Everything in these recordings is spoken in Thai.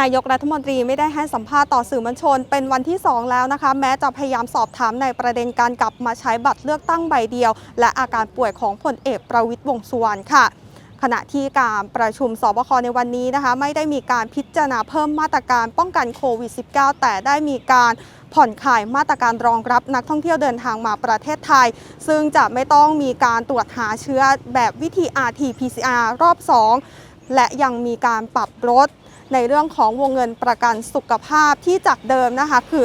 นายกรัฐมนตรีไม่ได้ให้สัมภาษณ์ต่อสื่อมวลชน เป็นวันที่ 2 แล้วนะคะ แม้จะพยายามสอบถามในประเด็นการกลับมาใช้บัตรเลือกตั้งใบเดียว และอาการป่วยของพลเอกประวิตยวงสุวรรณค่ะ ขณะที่การประชุมสบคในวันนี้นะคะ ไม่ได้มีการพิจารณาเพิ่มมาตรการป้องกันโควิด -19 แต่ได้มีการผ่อนคลายมาตรการรองรับนักท่องเที่ยวเดินทางมาประเทศไทย ซึ่งจะไม่ต้องมีการตรวจหาเชื้อแบบวิธี RT-PCR รอบ 2 และยังมีการปรับลด ในเรื่องของวงเงินประกันสุขภาพที่จากเดิมนะคะคือ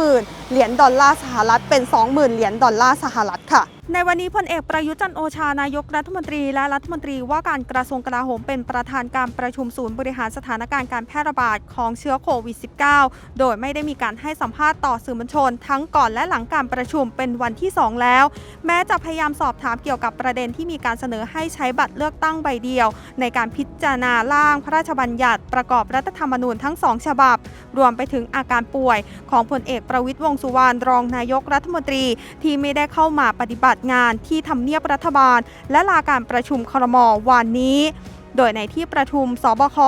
50,000 เหรียญดอลลาร์สหรัฐเป็น 20,000 เหรียญดอลลาร์สหรัฐค่ะ ในวันนี้พลเอกประยุทธ์จันโอชานายกรัฐมนตรี และรัฐมนตรีว่าการกระทรวงกลาโหมเป็นประธานการประชุมศูนย์บริหารสถานการณ์การแพร่ระบาดของเชื้อโควิด -19 โดยไม่ได้มีการให้สัมภาษณ์ต่อสื่อมวลชน ทั้งก่อนและหลังการประชุมเป็นวันที่ 2 แล้ว แม้จะพยายามสอบถามเกี่ยวกับประเด็นที่มีการเสนอให้ใช้บัตรเลือกตั้งใบเดียว ในการพิจารณาร่างพระราชบัญญัติประกอบรัฐธรรมนูญทั้งสองฉบับ รวมไปถึงอาการป่วยของพลเอกประวิตยวงสุวรรณรองนายกรัฐมนตรีที่ไม่ได้เข้ามาปฏิบัติงานที่ทำเนียบรัฐบาล และลาการประชุมครมวันนี้ โดยในที่ประชุมสบค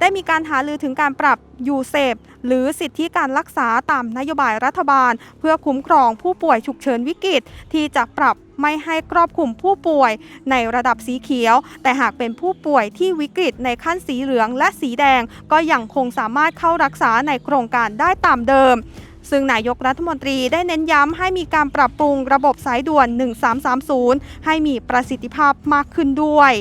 ได้มีการหารือถึงการปรับยูเซฟหรือสิทธิการรักษาตามนโยบายรัฐบาล เพื่อคุ้มครองผู้ป่วยฉุกเฉินวิกฤต ที่จะปรับไม่ให้ครอบคลุมผู้ป่วยในระดับสีเขียว แต่หากเป็นผู้ป่วยที่วิกฤตในขั้นสีเหลืองและสีแดง ก็ยังคงสามารถเข้ารักษาในโครงการได้ตามเดิม ซึ่งนายกรัฐมนตรีได้เน้นย้ำให้มีการปรับปรุงระบบสายด่วน 1330 ให้มีประสิทธิภาพมากขึ้นด้วย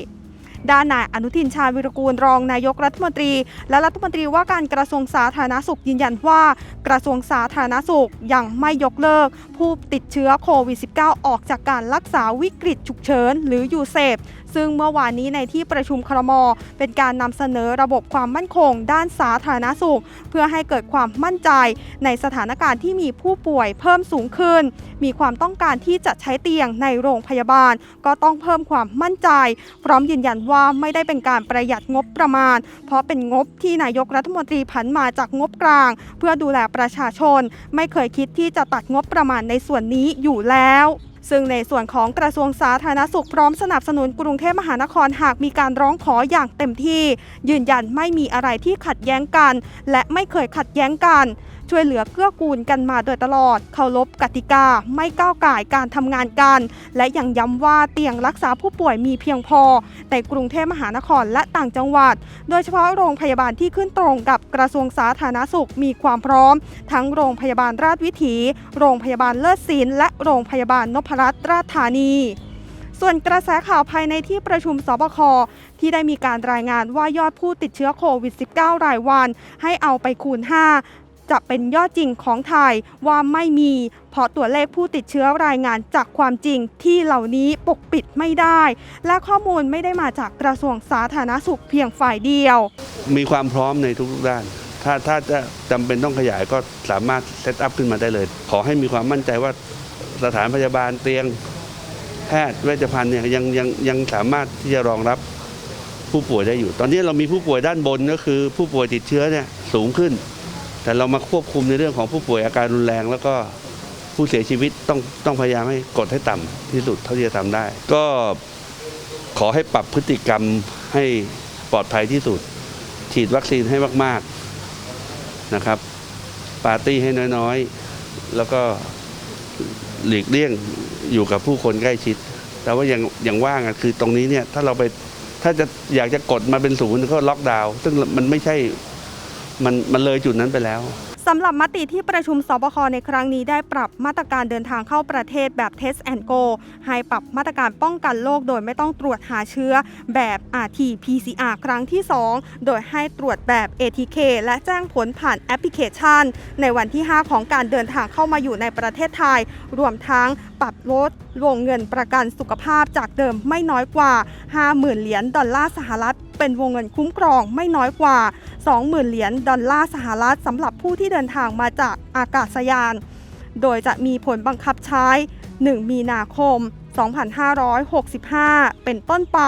ด้านนายอนุทินชาญวิรกูลรองนายกรัฐมนตรี และรัฐมนตรีว่าการกระทรวงสาธารณสุขยืนยันว่า กระทรวงสาธารณสุขยังไม่ยกเลิก ผู้ติดเชื้อโควิด -19 ออกจากการรักษาวิกฤตฉุกเฉินหรือยูเซฟซึ่งเมื่อวานนี้ในที่ประชุมครม เป็นการนำเสนอระบบความมั่นคง ด้านสาธารณสุข เพื่อให้เกิดความมั่นใจ ในสถานการณ์ที่มีผู้ป่วยเพิ่มสูงขึ้น มีความต้องการที่จะใช้เตียงในโรงพยาบาล ก็ต้องเพิ่มความมั่นใจ พร้อมยืนยันว่าว่าไม่ได้เป็นการประหยัดงบประมาณ เพราะเป็นงบที่นายกรัฐมนตรีผันมาจากงบกลาง เพื่อดูแลประชาชน ไม่เคยคิดที่จะตัดงบประมาณในส่วนนี้อยู่แล้วซึ่งในส่วนของกระทรวงสาธารณสุขพร้อมสนับสนุนกรุงเทพมหานครหากมีการร้องขออย่างเต็มที่ ยืนยันไม่มีอะไรที่ขัดแย้งกัน และไม่เคยขัดแย้งกัน ช่วยเหลือเกื้อกูลกันมาโดยตลอด เคารพกติกาไม่ก้าวก่ายการทำงานกัน และยังย้ำว่าเตียงรักษาผู้ป่วยมีเพียงพอในกรุงเทพมหานครและต่างจังหวัด โดยเฉพาะโรงพยาบาลที่ขึ้นตรงกับกระทรวงสาธารณสุขมีความพร้อม ทั้งโรงพยาบาลราชวิถี โรงพยาบาลเลิศศิลป์และโรงพยาบาลนพรัตน์ราชธานีส่วนกระแสข่าวภายในที่ประชุมสบคที่ได้มีการรายงานว่ายอดผู้ติดเชื้อโควิด -19 รายวัน ให้เอาไปคูณ 5 จะเป็นยอดจริงของไทยว่าไม่มี เพราะตัวเลขผู้ติดเชื้อรายงานจากความจริงที่เหล่านี้ปกปิดไม่ได้ และข้อมูลไม่ได้มาจากกระทรวงสาธารณสุขเพียงฝ่ายเดียว มีความพร้อมในทุกๆด้าน ถ้าถ้าจะจำเป็นต้องขยายก็สามารถเซตอัพขึ้นมาได้เลย ขอให้มีความมั่นใจว่าสถานพยาบาลเตียงแพทย์เวชภัณฑ์เนี่ยยังยังยังสามารถที่จะรองรับผู้ป่วยได้อยู่ ตอนนี้เรามีผู้ป่วยด้านบนก็คือ ผู้ป่วยติดเชื้อเนี่ยสูงขึ้น แต่เรามาควบคุมในเรื่องของผู้ป่วยอาการรุนแรง แล้วก็ผู้เสียชีวิตต้องต้องพยายามให้กดให้ต่ำที่สุดเท่าที่จะทำได้ ก็ขอให้ปรับพฤติกรรมให้ปลอดภัยที่สุด ฉีดวัคซีนให้มาก ๆนะครับ ปาร์ตี้ให้น้อยๆ แล้วก็หลีกเลี่ยงอยู่กับผู้คนใกล้ชิด แต่ว่าอย่างอย่างว่างอะคือตรงนี้เนี่ยถ้าเราไปถ้าจะอยากจะกดมาเป็นศูนย์ก็ล็อกดาวน์ซึ่งมันไม่ใช่ มันมันเลยจุดนั้นไปแล้วสำหรับมติที่ประชุมสบคในครั้งนี้ได้ปรับมาตรการเดินทางเข้าประเทศแบบ Test and Go ให้ปรับมาตรการป้องกันโรคโดยไม่ต้องตรวจหาเชื้อแบบ RT-PCR ครั้งที่ 2 โดยให้ตรวจแบบ ATK และแจ้งผลผ่านแอปพลิเคชัน ในวันที่ 5 ของการเดินทางเข้ามาอยู่ในประเทศไทย รวมทั้ง ปรับลดวงเงินประกันสุขภาพจากเดิมไม่น้อยกว่า 50,000 เหรียญดอลลาร์สหรัฐ เป็นวงเงินคุ้มครองไม่น้อยกว่า 20,000 เหรียญดอลลาร์สหรัฐสำหรับผู้ที่เดินทางมาจากอากาศยาน โดยจะมีผลบังคับใช้ 1 มีนาคม 2565 เป็นต้นไป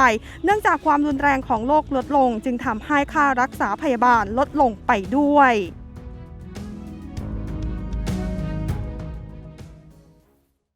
เนื่องจากความรุนแรงของโรคลดลง จึงทำให้ค่ารักษาพยาบาลลดลงไปด้วย